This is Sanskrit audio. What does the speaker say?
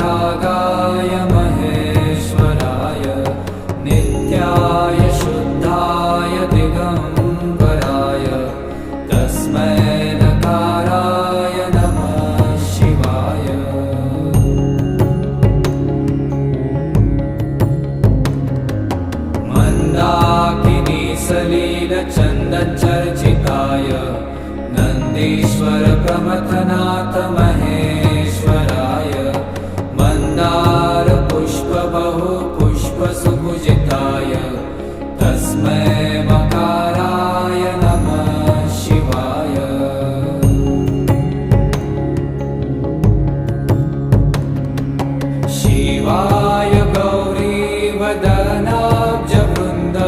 गाकाय महेश्वराय नित्याय शुद्धाय दिगम्बराय तस्मै नकाराय नमः शिवाय। मन्दाकिनीसलचन्दचर्चिताय नन्दीश्वर प्रमथनाथमहे तस्मै मकाराय नमः शिवाय। शिवाय गौरेव दनाज